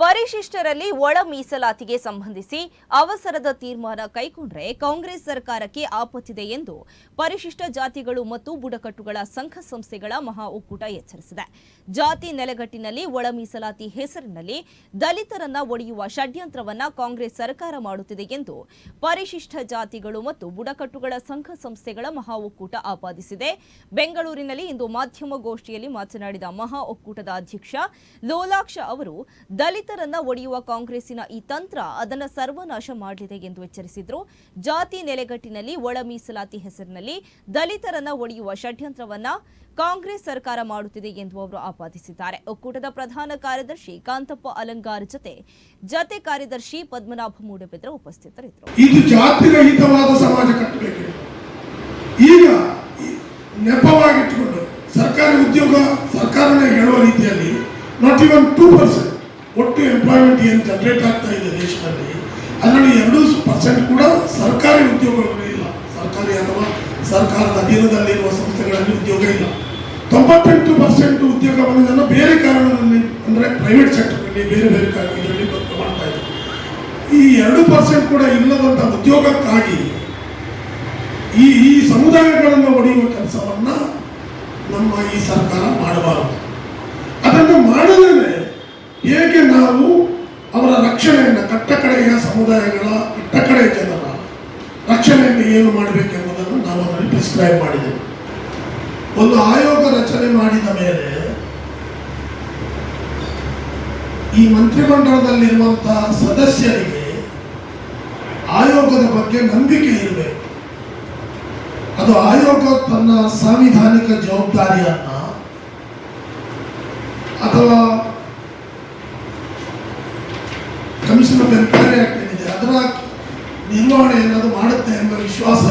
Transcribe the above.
ಪರಿಶಿಷ್ಟರಲ್ಲಿ ಒಳ ಮೀಸಲಾತಿಗೆ ಸಂಬಂಧಿಸಿ ಅವಸರದ ತೀರ್ಮಾನ ಕೈಗೊಂಡ್ರೆ ಕಾಂಗ್ರೆಸ್ ಸರ್ಕಾರಕ್ಕೆ ಆಪತ್ತಿದೆ ಎಂದು ಪರಿಶಿಷ್ಟ ಜಾತಿಗಳು ಮತ್ತು ಬುಡಕಟ್ಟುಗಳ ಸಂಘ ಸಂಸ್ಥೆಗಳ ಮಹಾ ಒಕ್ಕೂಟ ಎಚ್ಚರಿಸಿದೆ. ಜಾತಿ ನೆಲೆಗಟ್ಟಿನಲ್ಲಿ ಒಳ ಮೀಸಲಾತಿ ಹೆಸರಿನಲ್ಲಿ ದಲಿತರನ್ನ ಒಡೆಯುವ ಷಡ್ಯಂತ್ರವನ್ನ ಕಾಂಗ್ರೆಸ್ ಸರ್ಕಾರ ಮಾಡುತ್ತಿದೆ ಎಂದು ಪರಿಶಿಷ್ಟ ಜಾತಿಗಳು ಮತ್ತು ಬುಡಕಟ್ಟುಗಳ ಸಂಘ ಸಂಸ್ಥೆಗಳ ಮಹಾ ಒಕ್ಕೂಟ ಆಪಾದಿಸಿದೆ. ಬೆಂಗಳೂರಿನಲ್ಲಿ ಇಂದು ಮಾಧ್ಯಮಗೋಷ್ಠಿಯಲ್ಲಿ ಮಾತನಾಡಿದ ಮಹಾ ಒಕ್ಕೂಟದ ಅಧ್ಯಕ್ಷ ಲೋಲಾಕ್ಷ ಅವರು ದಲಿತರನ್ನ ಒಡೆಯುವ ಕಾಂಗ್ರೆಸ್ಸಿನ ಈ ತಂತ್ರ ಅದನ್ನು ಸರ್ವನಾಶ ಮಾಡಲಿದೆ ಎಂದು ಎಚ್ಚರಿಸಿದ್ರು. ಜಾತಿ ನೆಲೆಗಟ್ಟಿನಲ್ಲಿ ಒಳ ಮೀಸಲಾತಿ ಹೆಸರಿನಲ್ಲಿ ದಲಿತರನ್ನ ಒಡೆಯುವ ಷಡ್ಯಂತ್ರವನ್ನ ಕಾಂಗ್ರೆಸ್ ಸರ್ಕಾರ ಮಾಡುತ್ತಿದೆ ಎಂದು ಅವರು ಆಪಾದಿಸಿದ್ದಾರೆ. ಒಕ್ಕೂಟದ ಪ್ರಧಾನ ಕಾರ್ಯದರ್ಶಿ ಕಾಂತಪ್ಪ ಅಲಂಗಾರ್ ಜೊತೆ ಜತೆ ಕಾರ್ಯದರ್ಶಿ ಪದ್ಮನಾಭ ಮೂಡಬಿದ್ರ ಉಪಸ್ಥಿತರಿದ್ದರು. ಇದು ಜಾತಿರಹಿತವಾದ ಸಮಾಜ ಕಟ್ಟಬೇಕು ಈಗ ನೆಪವಾಗಿಟ್ಟುಕೊಂಡು ಸರ್ಕಾರಿ ಉದ್ಯೋಗ ಸರ್ಕಾರನೇ ಹೇಳುವ ರೀತಿಯಲ್ಲಿ ನಾಟ್ ಇವನ್ ಟೂ ಪರ್ಸೆಂಟ್ ಒಟ್ಟು ಎಂಪ್ಲಾಯ್ಮೆಂಟ್ ಏನು ಜನರೇಟ್ ಆಗ್ತಾ ಇದೆ ದೇಶದಲ್ಲಿ, ಅದರಲ್ಲಿ ಎರಡು ಪರ್ಸೆಂಟ್ ಕೂಡ ಸರ್ಕಾರಿ ಉದ್ಯೋಗಗಳು ಇಲ್ಲ. ಸರ್ಕಾರಿ ಅಥವಾ ಸರ್ಕಾರದ ಅಧೀನದಲ್ಲಿರುವ ಸಂಸ್ಥೆಗಳಲ್ಲಿ ಉದ್ಯೋಗ ಇಲ್ಲ. ತೊಂಬತ್ತೆಂಟು ಪರ್ಸೆಂಟ್ ಉದ್ಯೋಗ ಉದ್ಯೋಗವನ್ನು ಬೇರೆ ಕಾರಣದಲ್ಲಿ, ಅಂದರೆ ಪ್ರೈವೇಟ್ ಸೆಕ್ಟರ್ನಲ್ಲಿ ಬೇರೆ ಬೇರೆ ಕಾರಣಗಳಲ್ಲಿ ಮಾಡ್ತಾ ಇದ್ದಾರೆ. ಈ ಎರಡು ಪರ್ಸೆಂಟ್ ಕೂಡ ಇಲ್ಲದಂಥ ಉದ್ಯೋಗಕ್ಕಾಗಿ ಈ ಈ ಸಮುದಾಯಗಳನ್ನು ಒಡೆಯುವ ಕೆಲಸವನ್ನ ನಮ್ಮ ಈ ಸರ್ಕಾರ ಮಾಡಬಾರದು ಅದನ್ನು ಮಾಡದೇ ಹೇಗೆ ನಾವು ಅವರ ರಕ್ಷಣೆಯನ್ನು ಕಟ್ಟಕಡೆಯ ಸಮುದಾಯಗಳ ಕಟ್ಟಕಡೆಯ ಜನರ ರಕ್ಷಣೆಯನ್ನು ಏನು ಮಾಡಬೇಕೆಂಬುದನ್ನು ನಾವು ಅದರಲ್ಲಿ ಪ್ರಿಸ್ಕ್ರೈಬ್ ಮಾಡಿದ್ದೇವೆ ಒಂದು ಆಯೋಗ ರಚನೆ ಮಾಡಿದ ಮೇಲೆ ಈ ಮಂತ್ರಿಮಂಡಲದಲ್ಲಿರುವಂತಹ ಸದಸ್ಯರಿಗೆ ಆಯೋಗದ ಬಗ್ಗೆ ನಂಬಿಕೆ ಇರಬೇಕು. ಅದು ಆಯೋಗ ತನ್ನ ಸಾಂವಿಧಾನಿಕ ಜವಾಬ್ದಾರಿಯನ್ನ ಅಥವಾ ಕಮಿಷನ್ ಆಫ್ ಆಗ್ತಾ ಅದರ ನಿರ್ವಹಣೆ ಏನಾದರೂ ಮಾಡುತ್ತೆ ಎಂಬ ವಿಶ್ವಾಸ